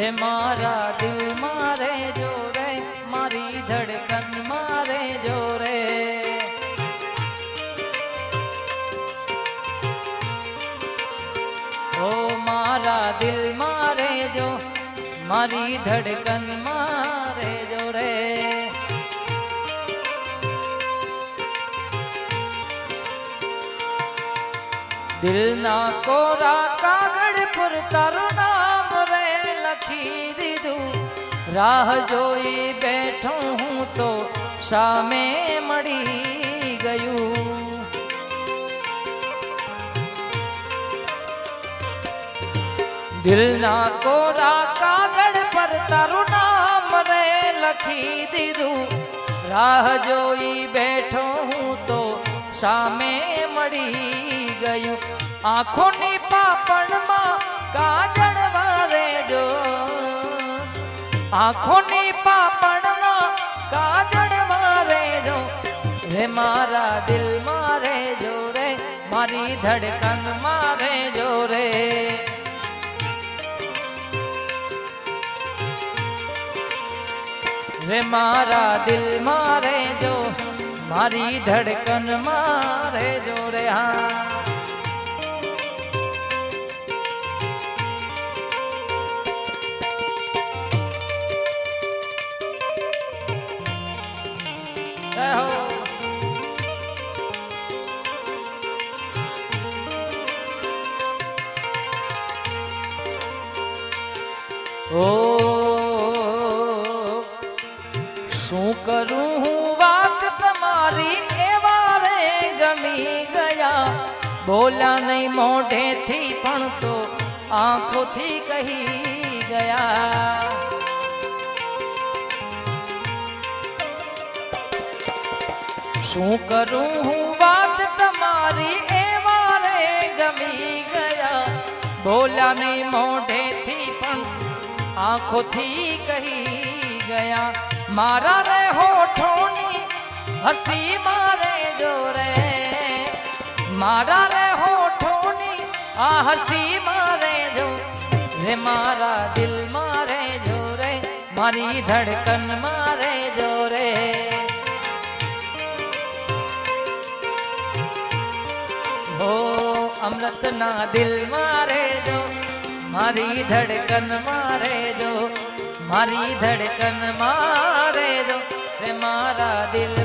રે મારા દિલ મારે જો રે, મારી ધડકન મારે જો રે. ઓ મારા દિલ મારે જો, મારી ધડકન મારે જો રે. દિલના કોરા કાગળ પર તારું લખી દીધું રાહ જોઈ બેઠો હું તો સામે મળી ગયું દિલના કોરા કાગળ પર તારું નામ રે લખી દીધું રાહ જોઈ બેઠો હું તો સામે મળી ગયું આંખોની પાપણમાં આંખોની પાપણમાં કાજળ મારે જો. રે મારા દિલ મારે જો રે, મારી ધડકન મારે જો રે. રે મારા દિલ મારે જો, મારી ધડકન મારે જો રે, હા. ઓ શું કરું હું વાત તમારી એવા રે ગમી ગયા બોલ્યા નહીં મોઢેથી પણ તો આંખોથી કહી ગયા શું કરું હું વાત તમારી એવા રે ગમી ગયા બોલ્યા નહીં મોઢેથી પણ આંખોથી કહી ગયા મારા રે હોઠોની હસી મારે જોરે મારા રે હોઠોની આ હસી મારે જો રે મારા દિલ મારે જોરે મારી ધડકન મારે જોરે હો અમૃતના દિલ મારે જો મારી ધડકન મારે જો મારી ધડકન મારે જો મારા દિલ